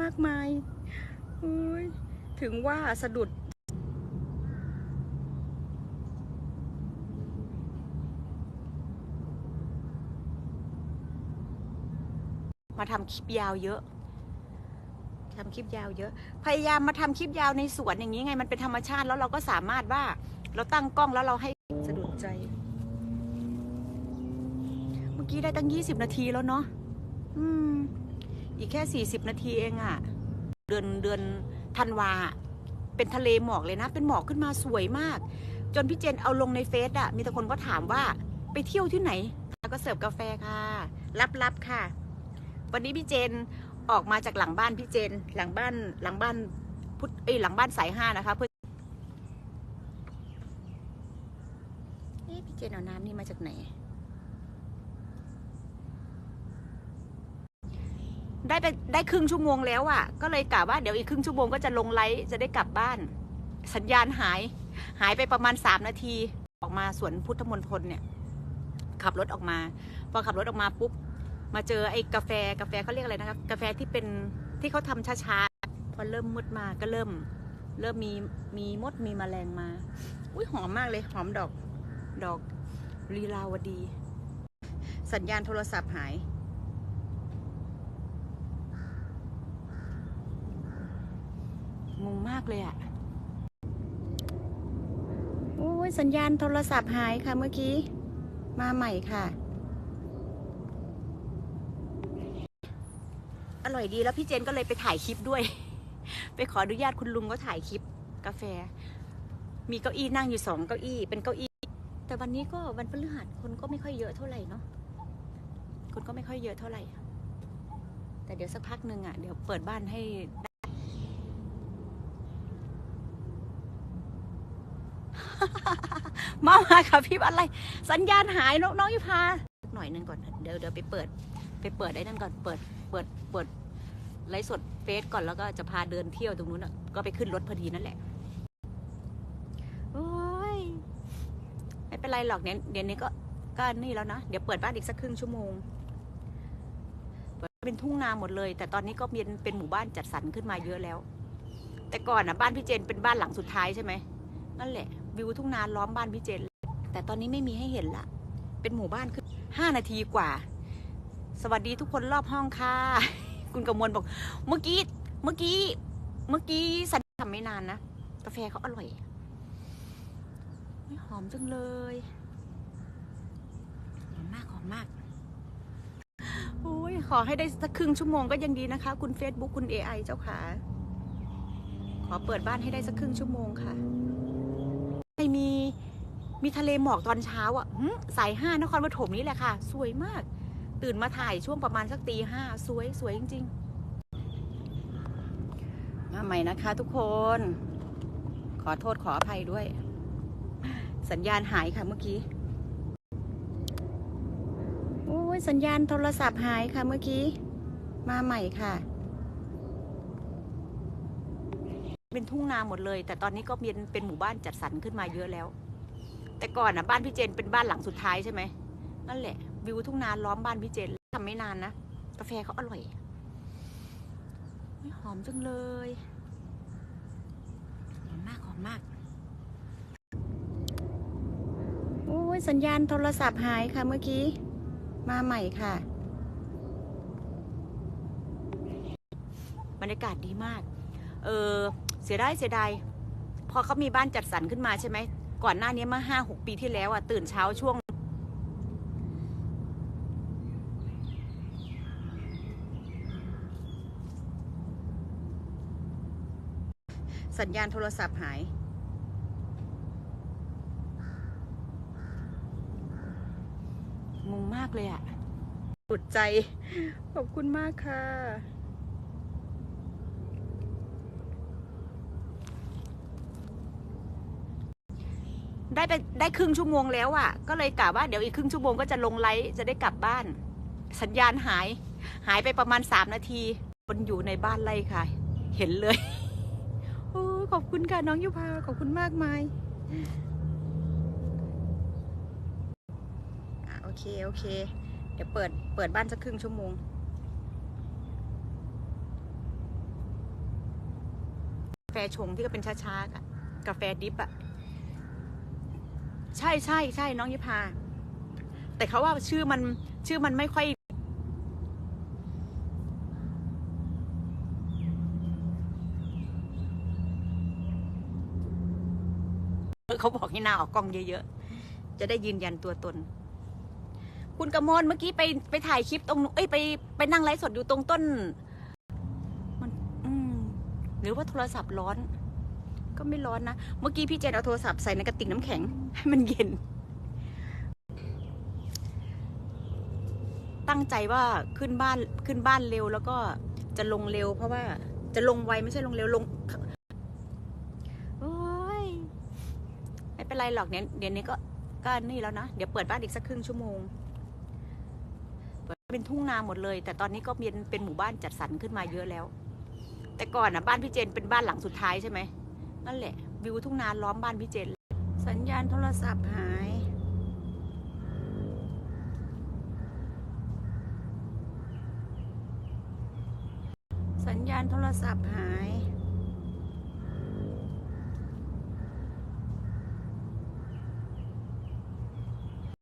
มากมายโอ้ยถึงว่าสะดุดมาทำคลิปยาวเยอะทำคลิปยาวเยอะ พยายามมาทำคลิปยาวในสวนอย่างนี้ไง มันเป็นธรรมชาติแล้วเราก็สามารถว่า เราตั้งกล้องแล้วเราให้สะดุดใจ เมื่อกี้ได้ตั้งยี่สิบนาทีแล้วเนาะอืม อีกแค่สี่สิบนาทีเองอะเดือนเดือนธันวา เป็นทะเลหมอกเลยนะ เป็นหมอกขึ้นมาสวยมาก จนพี่เจนเอาลงในเฟซอะมีแต่คนก็ถามว่าไปเที่ยวที่ไหน แล้วก็เสิร์ฟกาแฟค่ะ รับๆค่ะ วันนี้พี่เจนออกมาจากหลังบ้านพี่เจน หลังบ้านหลังบ้านพุทธเอ้ยหลังบ้านสายห้านะคะเพื่อเอ๊ะพี่เจนเอาน้ำนี่มาจากไหน ได้ไปได้ครึ่งชั่วโมงแล้วอะ่ะ ก็เลยกะว่าเดี๋ยวอีกครึ่งชั่วโมงก็จะลงไลฟ์จะได้กลับบ้าน สัญญาณหาย หายไปประมาณสามนาที ออกมาสวนพุทธมณฑลเนี่ย ขับรถออกมา พอขับรถออกมาปุ๊บมาเจอไอ้กาแฟกาแฟเขาเรียกอะไรนะครับกาแฟที่เป็นที่เขาทำช้าๆพอเริ่มมืดมาก็เริ่ม เริ่มมีมีมดมีแมลงมา อุ้ยหอมมากเลยหอมดอกดอกลีลาวดี สัญญาณโทรศัพท์หาย งงมากเลยอะโอ้ยสัญญาณโทรศัพท์หายค่ะเมื่อกี้ มาใหม่ค่ะ อร่อยดีแล้วพี่เจนก็เลยไปถ่ายคลิปด้วย ไปขออนุญาตคุณลุงก็ถ่ายคลิปกาแฟ มีเก้าอี้นั่งอยู่สองเก้าอี้เป็นเก้าอี้ แต่วันนี้ก็วันพฤหัสคนก็ไม่ค่อยเยอะเท่าไหร่เนาะคนก็ไม่ค่อยเยอะเท่าไหร่แต่เดี๋ยวสักพักหนึ่งอะเดี๋ยวเปิดบ้านให้ มามาค่ะพี่อะไร สัญญาณหายน้องน้องยุพาหน่อยนึงก่อนเดี๋ยวเดี๋ยวไปเปิด ไปเปิดไอ้นั่นก่อนเปิดเปิดเปิดไลฟ์สดเฟซก่อนแล้วก็จะพาเดินเที่ยวตรงนู้นอะก็ไปขึ้นรถพอดีนั่นแหละโอ้ยไม่เป็นไรหรอกเดี๋ยเดี๋ยวนี้ก็ก็นี่แล้วนะเดี๋ยวเปิดบ้านอีกสักครึ่งชั่วโมงเป็นทุ่งนาหมดเลย แต่ตอนนี้ก็เป็นเป็นหมู่บ้านจัดสรรขึ้นมาเยอะแล้ว แต่ก่อนอะบ้านพี่เจนเป็นบ้านหลังสุดท้ายใช่ไหมนั่นแหละ วิวทุ่งนาล้อมบ้านพี่เจนแต่ตอนนี้ไม่มีให้เห็นละ เป็นหมู่บ้านคือห้านาทีกว่า สวัสดีทุกคนรอบห้องค่ะ คุณกมวลบอก เมื่อกี้ เมื่อกี้ เมื่อกี้สันทำไม่นานนะ กาแฟเขาอร่อยไม่หอมจังเลย หอมมากหอมมาก โอ้ยขอให้ได้สักครึ่งชั่วโมงก็ยังดีนะคะ คุณ Facebook คุณ AI เจ้าขาขอเปิดบ้านให้ได้สักครึ่งชั่วโมงค่ะ มีมีทะเลหมอกตอนเช้าอะหึสายห้านครปฐมนี่แหละค่ะ สวยมาก ตื่นมาถ่ายช่วงประมาณสักตีห้าสวยสวยจริง ๆ มาใหม่นะคะทุกคน ขอโทษขออภัยด้วย สัญญาณหายค่ะเมื่อกี้โอ้ยสัญญาณโทรศัพท์หายค่ะเมื่อกี้ มาใหม่ค่ะ เป็นทุ่งนาหมดเลย แต่ตอนนี้ก็เป็นเป็นหมู่บ้านจัดสรรขึ้นมาเยอะแล้ว แต่ก่อนอะบ้านพี่เจนเป็นบ้านหลังสุดท้ายใช่ไหมนั่นแหละ วิวทุ่งนาล้อมบ้านพี่เจนทำไม่นานนะกาแฟเขาอร่อยหอมจังเลยหอมมากหอมมากโอ้ยสัญญาณโทรศัพท์หายค่ะเมื่อกี้ มาใหม่ค่ะบรรยากาศดีมาก เออ เสียดายเสียดายพอเขามีบ้านจัดสรรขึ้นมาใช่ไหม ก่อนหน้านี้เมื่อห้าหกปีที่แล้วอะตื่นเช้าช่วง สัญญาณโทรศัพท์หายงงมากเลยอะสุดใจ ขอบคุณมากค่ะ ได้ไปได้ครึ่งชั่วโมงแล้วอะ่ะ ก็เลยกะว่าเดี๋ยวอีกครึ่งชั่วโมงก็จะลงไลฟ์จะได้กลับบ้าน สัญญาณหาย หายไปประมาณสามนาที คนอยู่ในบ้านไล่ค่ะ เห็นเลย โอ้ขอบคุณค่ะน้องยุพาขอบคุณมากมายโอเค โอเค เดี๋ยวเปิดเปิดบ้านสักครึ่งชั่วโมงแฟชงที่ก็เป็นช้าๆกาแฟดิบอะ ใช่ใช่ใช่น้องยิพา แต่เขาว่าชื่อมันชื่อมันไม่ค่อย เขาบอกให้หนาออกกล้องเยอะๆ จะได้ยืนยันตัวตน คุณกมลเมื่อกี้ไปไปถ่ายคลิปตรงเอ้ยไปไปนั่งไลฟ์สดอยู่ตรงต้น มัน อืมหรือว่าโทรศัพท์ร้อน ก็ไม่ร้อนนะ เมื่อกี้พี่เจนเอาโทรศัพท์ใส่ในกระติกน้ำแข็ง ให้มันเย็น ตั้งใจว่าขึ้นบ้านขึ้นบ้านเร็วแล้วก็จะลงเร็ว เพราะว่าจะลงไวไม่ใช่ลงเร็วลงโอ้ยไม่เป็นไรหรอกเดี๋ยเดี๋ยวนี้ก็ก็นี่แล้วนะ เดี๋ยวเปิดบ้านอีกสักครึ่งชั่วโมงเปิดเป็นทุ่งนาหมดเลย แต่ตอนนี้ก็เป็นเป็นหมู่บ้านจัดสรรขึ้นมาเยอะแล้ว แต่ก่อนนะบ้านพี่เจนเป็นบ้านหลังสุดท้ายใช่ไหม นั่นแหละ วิวทุ่งนาล้อมบ้านพี่เจนสัญญาณโทรศัพท์หาย สัญญาณโทรศัพท์หาย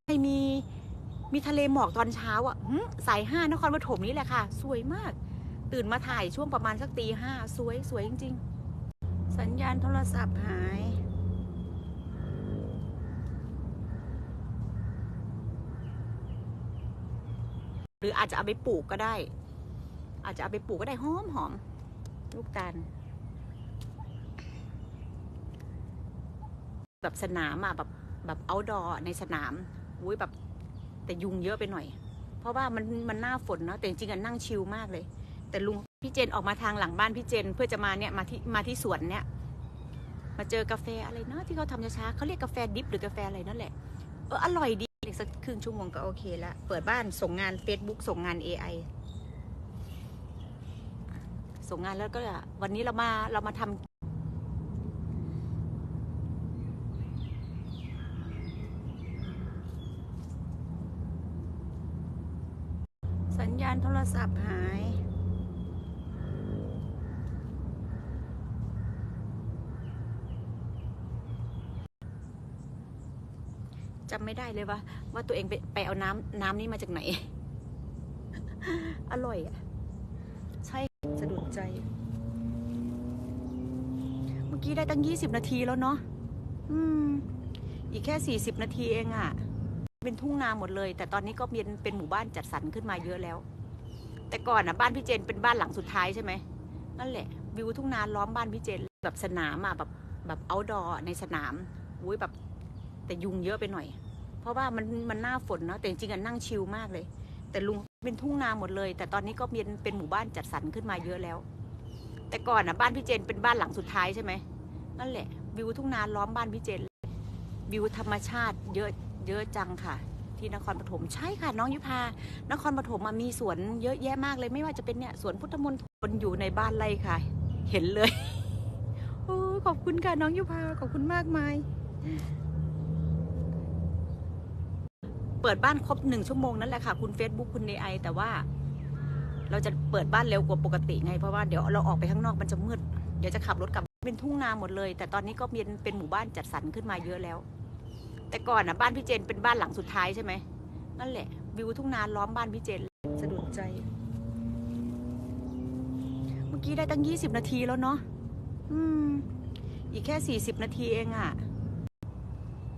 ไม่มีมีทะเลหมอกตอนเช้าอะหึสายห้านครปฐมนี่แหละค่ะ สวยมาก ตื่นมาถ่ายช่วงประมาณสักตีห้าสวยสวยจริง ๆ สัญญาณโทรศัพท์หาย หรืออาจจะเอาไปปลูกก็ได้ อาจจะเอาไปปลูกก็ได้หอมหอมลูกตาลแบบสนามอะแบบแบบเอาดอในสนามอุ้ยแบบแต่ยุงเยอะไปหน่อย เพราะว่ามันมันหน้าฝนเนาะแต่จริงๆอะนั่งชิลมากเลย แต่ลุง พี่เจนออกมาทางหลังบ้านพี่เจนเพื่อจะมาเนี่ยมาที่มาที่สวนเนี่ย มาเจอกาแฟอะไรเนาะที่เขาทำช้าๆเขาเรียกกาแฟดิบหรือกาแฟอะไรนั่นแหละเอออร่อยดีอีกสักครึ่งชั่วโมงก็โอเคละเปิดบ้านส่งงาน Facebook ส่งงาน AI ส่งงานแล้วก็วันนี้เรามาเรามาทำสัญญาณโทรศัพท์หาย จำไม่ได้เลยว่า ว่าตัวเองไปไปเอาน้ำน้ำนี้มาจากไหน อร่อยอะ ใช่สะดุดใจ เมื่อกี้ได้ตั้งยี่สิบนาทีแล้วเนาะอืม อีกแค่สี่สิบนาทีเองอะ่ะ เป็นทุ่งนาหมดเลย แต่ตอนนี้ก็เป็นเป็นหมู่บ้านจัดสรรขึ้นมาเยอะแล้ว แต่ก่อนอะบ้านพี่เจนเป็นบ้านหลังสุดท้ายใช่ไหมนั่นแหละ วิวทุ่งนาล้อมบ้านพี่เจนแบบสนามอะแบบแบบเอาดอในสนามอุ้ยแบบ แต่ยุงเยอะไปหน่อย เพราะว่ามันมันหน้าฝนเนาะแต่จริงๆอะนั่งชิลมากเลย แต่ลุงเป็นทุ่งนาหมดเลย แต่ตอนนี้ก็เป็นเป็นหมู่บ้านจัดสรรขึ้นมาเยอะแล้ว แต่ก่อนอะบ้านพี่เจนเป็นบ้านหลังสุดท้ายใช่ไหมนั่นแหละ วิวทุ่งนาล้อมบ้านพี่เจนวิวธรรมชาติเยอะเยอะจังค่ะ ที่นครปฐมใช่ค่ะ น้องยุพานครปฐมอะมีสวนเยอะแยะมากเลยไม่ว่าจะเป็นเนี่ยสวนพุทธมณฑลอยู่ในบ้านไรค่ะ เห็นเลยโอ้ขอบคุณค่ะน้องยุพาขอบคุณมากมาย เปิดบ้านครบหนึ่งชั่วโมงนั่นแหละค่ะ คุณ Facebook คุณ AI แต่ว่า เราจะเปิดบ้านเร็วกว่าปกติไง เพราะว่าเดี๋ยวเราออกไปข้างนอกมันจะมืด เดี๋ยวจะขับรถกลับเป็นทุ่งนาหมดเลย แต่ตอนนี้ก็เป็นเป็นหมู่บ้านจัดสรรขึ้นมาเยอะแล้ว แต่ก่อนอะบ้านพี่เจนเป็นบ้านหลังสุดท้ายใช่ไหมนั่นแหละ วิวทุ่งนาล้อมบ้านพี่เจนสะดุดใจ เมื่อกี้ได้ตั้งยี่สิบนาทีแล้วเนาะอืม อีกแค่สี่สิบนาทีเองอะ่ะ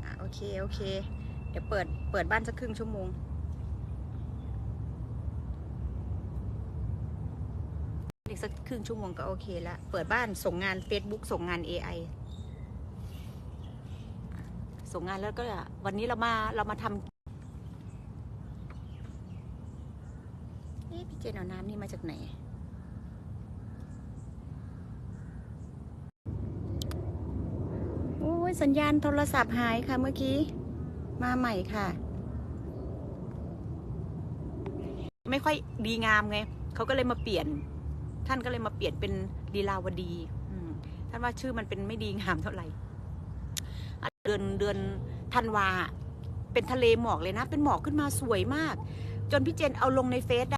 อะโอเคโอเค เดี๋ยวเปิดเปิดบ้านสักครึ่งชั่วโมง อีกสักครึ่งชั่วโมงก็โอเคละเปิดบ้านส่งงาน Facebook ส่งงาน AI ส่งงานแล้วก็วันนี้เรามาเรามาทำเอ๊ะพี่เจนเอาน้ำนี่มาจากไหนโอ้ยสัญญาณโทรศัพท์หายค่ะเมื่อกี้ มาใหม่ค่ะ ไม่ค่อยดีงามไงเขาก็เลยมาเปลี่ยน ท่านก็เลยมาเปลี่ยนเป็นลีลาวดีท่านว่าชื่อมันเป็นไม่ดีงามเท่าไหร่เดือนเดือนธันวาเป็นทะเลหมอกเลยนะ เป็นหมอกขึ้นมาสวยมาก จนพี่เจนเอาลงในเฟซ